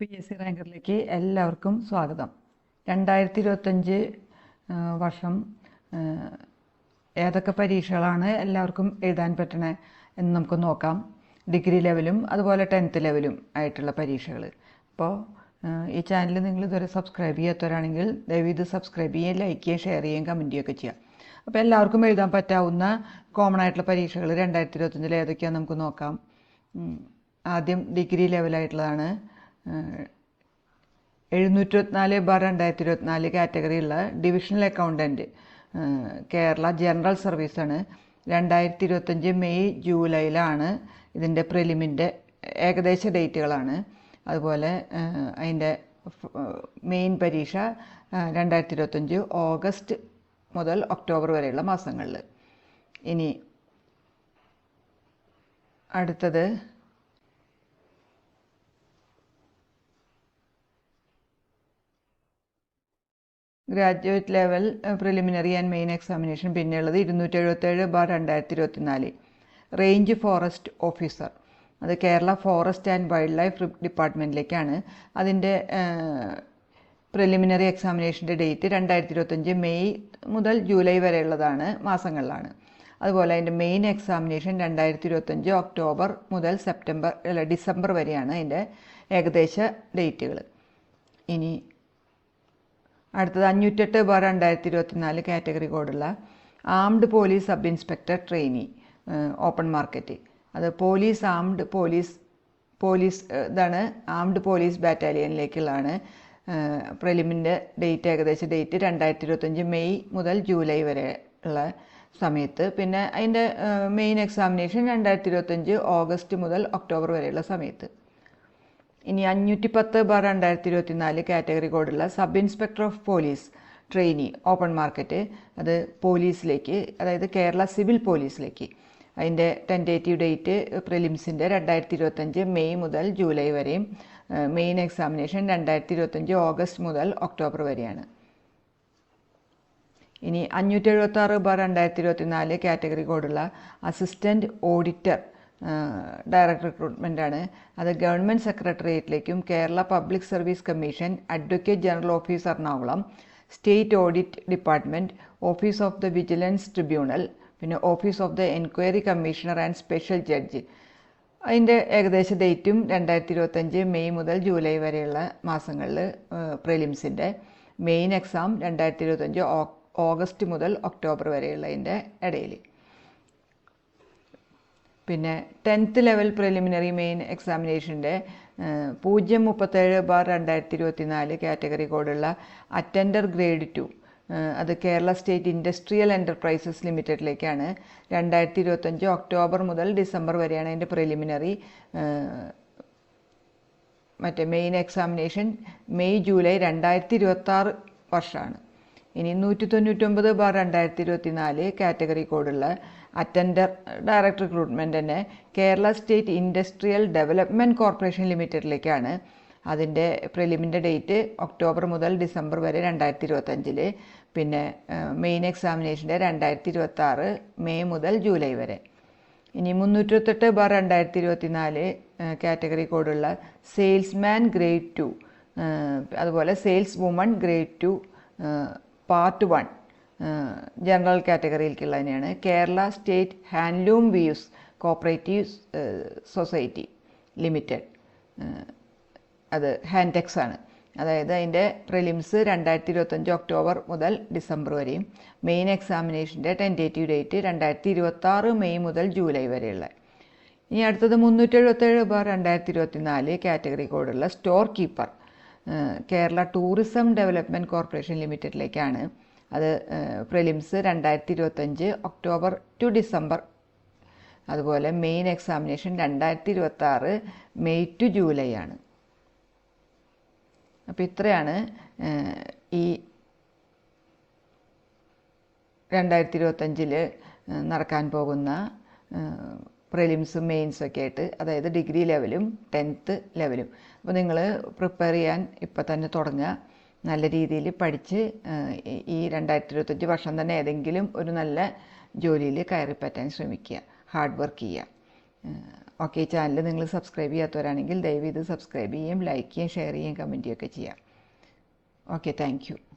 P S C റാങ്കറിലേക്ക് എല്ലാവർക്കും സ്വാഗതം. രണ്ടായിരത്തി ഇരുപത്തഞ്ച് വർഷം ഏതൊക്കെ പരീക്ഷകളാണ് എല്ലാവർക്കും എഴുതാൻ പറ്റണേ എന്ന് നമുക്ക് നോക്കാം. ഡിഗ്രി ലെവലും അതുപോലെ ടെൻത്ത് ലെവലും ആയിട്ടുള്ള പരീക്ഷകൾ. അപ്പോൾ ഈ ചാനൽ നിങ്ങൾ ഇതുവരെ സബ്സ്ക്രൈബ് ചെയ്യാത്തവരാണെങ്കിൽ ദയവ് ഇത് സബ്സ്ക്രൈബ് ചെയ്യുകയും ലൈക്ക് ചെയ്യുകയും ഷെയർ ചെയ്യുകയും കമന്റ് ചെയ്യുകയൊക്കെ ചെയ്യാം അപ്പോൾ എല്ലാവർക്കും എഴുതാൻ പറ്റാവുന്ന കോമൺ ആയിട്ടുള്ള പരീക്ഷകൾ രണ്ടായിരത്തി ഇരുപത്തഞ്ചിൽ ഏതൊക്കെയാണെന്ന് നമുക്ക് നോക്കാം. ആദ്യം ഡിഗ്രി ലെവലായിട്ടുള്ളതാണ്. എഴുന്നൂറ്റിരുപത്തിനാല് ബാർ രണ്ടായിരത്തി ഇരുപത്തിനാല് കാറ്റഗറിയുള്ള ഡിവിഷണൽ അക്കൗണ്ടന്റ് കേരള ജനറൽ സർവീസാണ്. രണ്ടായിരത്തി ഇരുപത്തഞ്ച് മെയ് ജൂലൈയിലാണ് ഇതിന്റെ പ്രിലിമിന്റെ ഏകദേശ ഡേറ്റുകളാണ്. അതുപോലെ അതിന്റെ മെയിൻ പരീക്ഷ രണ്ടായിരത്തി ഇരുപത്തഞ്ച് ഓഗസ്റ്റ് മുതൽ ഒക്ടോബർ വരെയുള്ള മാസങ്ങളിൽ ഇനി അടുത്തത് graduate level preliminary and main examination പിന്നെയുള്ളത് ഇരുന്നൂറ്റി എഴുപത്തേഴ് ബാർ രണ്ടായിരത്തി ഇരുപത്തിനാല് റേഞ്ച് ഫോറസ്റ്റ് ഓഫീസർ അത് Kerala forest and wildlife ഡിപ്പാർട്ട്മെന്റിലേക്കാണ് അതിന്റെ പ്രിലിമിനറി എക്സാമിനേഷന്റെ ഡേറ്റ് രണ്ടായിരത്തി ഇരുപത്തഞ്ച് മെയ് മുതൽ ജൂലൈ വരെയുള്ളതാണ് മാസങ്ങളിലാണ്. അതുപോലെ അതിന്റെ മെയിൻ എക്സാമിനേഷൻ രണ്ടായിരത്തി ഇരുപത്തഞ്ച് ഒക്ടോബർ മുതൽ സെപ്റ്റംബർ അല്ല ഡിസംബർ വരെയാണ് അതിന്റെ ഏകദേശ ഡേറ്റുകൾ ഇനി അടുത്തത് അഞ്ഞൂറ്റെട്ട് ബാർ രണ്ടായിരത്തി ഇരുപത്തിനാല് കാറ്റഗറി കോഡുള്ള armed police sub inspector trainee open market. അത് പോലീസ് ആംഡ് പോലീസ് പോലീസ് ഇതാണ് ആംഡ് പോലീസ് ബാറ്റാലിയനിലേക്കുള്ളതാണ്. പ്രിലിമിന്റെ ഡേറ്റ് ഏകദേശം ഡേറ്റ് രണ്ടായിരത്തി ഇരുപത്തഞ്ച് മെയ് മുതൽ ജൂലൈ വരെ ഉള്ള സമയത്ത്. പിന്നെ അതിന്റെ മെയിൻ എക്സാമിനേഷൻ രണ്ടായിരത്തി ഇരുപത്തഞ്ച് ഓഗസ്റ്റ് മുതൽ ഒക്ടോബർ വരെയുള്ള സമയത്ത്. ഇനി അഞ്ഞൂറ്റി പത്ത് ബാർ രണ്ടായിരത്തി ഇരുപത്തി നാല് കാറ്റഗറി കോഡുള്ള sub inspector of police trainee open market അത് പോലീസിലേക്ക് അതായത് കേരള സിവിൽ പോലീസിലേക്ക്. അതിന്റെ ടെന്റേറ്റീവ് ഡേറ്റ് പ്രിലിംസിന്റെ രണ്ടായിരത്തി ഇരുപത്തഞ്ച് മെയ് മുതൽ ജൂലൈ വരെയും മെയിൻ എക്സാമിനേഷൻ രണ്ടായിരത്തി ഇരുപത്തഞ്ച് ഓഗസ്റ്റ് മുതൽ ഒക്ടോബർ വരെയാണ്. ഇനി അഞ്ഞൂറ്റി എഴുപത്തി ആറ് ബാർ രണ്ടായിരത്തി ഇരുപത്തി നാല് കാറ്റഗറി കോഡുള്ള അസിസ്റ്റന്റ് ഓഡിറ്റർ ഡയറക്ടർ ആണ്. അത് government സെക്രട്ടേറിയറ്റിലേക്കും Kerala public service commission advocate general office Ernakulam state audit department office of the vigilance tribunal പിന്നെ office of the enquiry commissioner and special judge അതിന്റെ ഏകദേശ ഡേറ്റും രണ്ടായിരത്തി ഇരുപത്തഞ്ച് മെയ് മുതൽ ജൂലൈ വരെയുള്ള മാസങ്ങളിൽ പ്രിലിംസിന്റെ മെയിൻ എക്സാം രണ്ടായിരത്തി ഇരുപത്തഞ്ച് ഓഗസ്റ്റ് മുതൽ ഒക്ടോബർ വരെയുള്ളതിന്റെ ഇടയിൽ പിന്നെ ടെൻത്ത് ലെവൽ പ്രിലിമിനറി മെയിൻ എക്സാമിനേഷന്റെ പൂജ്യം മുപ്പത്തേഴ് ബാർ രണ്ടായിരത്തി ഇരുപത്തി നാല് കാറ്റഗറി കോഡുള്ള അറ്റൻഡർ ഗ്രേഡ് ടു അത് കേരള സ്റ്റേറ്റ് ഇൻഡസ്ട്രിയൽ എന്റർപ്രൈസസ് ലിമിറ്റഡിലേക്കാണ്. രണ്ടായിരത്തി ഇരുപത്തഞ്ച് ഒക്ടോബർ മുതൽ ഡിസംബർ വരെയാണ് അതിന്റെ പ്രിലിമിനറി മറ്റേ മെയിൻ എക്സാമിനേഷൻ മെയ് ജൂലൈ രണ്ടായിരത്തി ഇരുപത്തി ആറ് വർഷമാണ് ഇനി നൂറ്റി തൊണ്ണൂറ്റൊമ്പത് ബാർ രണ്ടായിരത്തി ഇരുപത്തി നാല് കാറ്റഗറി കോഡുള്ള അറ്റൻഡർ ഡയറക്ടർ റിക്രൂട്ട്മെന്റ് തന്നെ Kerala state industrial development corporation ലിമിറ്റഡിലേക്കാണ് അതിന്റെ പ്രിലിമിന്റെ ഡേറ്റ് ഒക്ടോബർ മുതൽ ഡിസംബർ വരെ രണ്ടായിരത്തി ഇരുപത്തഞ്ചിൽ പിന്നെ മെയിൻ എക്സാമിനേഷന്റെ രണ്ടായിരത്തി ഇരുപത്തി ആറ് മെയ് മുതൽ ജൂലൈ വരെ. ഇനി മുന്നൂറ്റിരുപത്തെട്ട് ബാർ രണ്ടായിരത്തി ഇരുപത്തി നാല് കാറ്റഗറി കോഡുള്ള സെയിൽസ്മാൻ ഗ്രേഡ് ടു അതുപോലെ sales woman grade two part one general കാറ്റഗറിയിലേക്കുള്ള തന്നെയാണ്. Kerala state handloom weavers cooperative society limited. അത് ഹാൻടെക്സ് ആണ് അതായത് അതിന്റെ പ്രിലിംസ് രണ്ടായിരത്തി ഇരുപത്തഞ്ച് ഒക്ടോബർ മുതൽ ഡിസംബർ വരെയും മെയിൻ എക്സാമിനേഷന്റെ ടെന്റേറ്റീവ് ഡേറ്റ് രണ്ടായിരത്തി ഇരുപത്താറ് മെയ് മുതൽ ജൂലൈ വരെയുള്ള. ഇനി അടുത്തത് മുന്നൂറ്റി എഴുപത്തേഴ് ബാർ രണ്ടായിരത്തി ഇരുപത്തി നാല് കാറ്റഗറി കോഡുള്ള store keeper Kerala tourism development corporation ലിമിറ്റഡിലേക്കാണ്. അത് പ്രിലിംസ് രണ്ടായിരത്തി ഇരുപത്തഞ്ച് ഒക്ടോബർ ടു ഡിസംബർ. അതുപോലെ മെയിൻ എക്സാമിനേഷൻ രണ്ടായിരത്തി ഇരുപത്തി ആറ് മെയ് ടു ജൂലൈ ആണ്. അപ്പോൾ ഇത്രയാണ് ഈ രണ്ടായിരത്തി ഇരുപത്തഞ്ചിൽ നടക്കാൻ പോകുന്ന പ്രിലിംസും മെയിൻസും ഒക്കെ ആയിട്ട് അതായത് ഡിഗ്രി ലെവലും ടെൻത്ത് ലെവലും. അപ്പോൾ നിങ്ങൾ പ്രിപ്പയർ ചെയ്യാൻ ഇപ്പം തന്നെ തുടങ്ങുക. നല്ല രീതിയിൽ പഠിച്ച് ഈ- രണ്ടായിരത്തി ഇരുപത്തഞ്ച് വർഷം തന്നെ ഏതെങ്കിലും ഒരു നല്ല ജോലിയിൽ കയറി പറ്റാൻ ശ്രമിക്കുക. ഹാർഡ് വർക്ക് ചെയ്യുക. ഓക്കെ ചാനൽ നിങ്ങൾ സബ്സ്ക്രൈബ് ചെയ്യാത്തവരാണെങ്കിൽ ദയവ് ഇത് സബ്സ്ക്രൈബ് ചെയ്യുകയും ലൈക്ക് ചെയ്യുകയും ഷെയർ ചെയ്യുകയും കമന്റ് ചെയ്യുകയൊക്കെ ചെയ്യാം ഓക്കെ താങ്ക്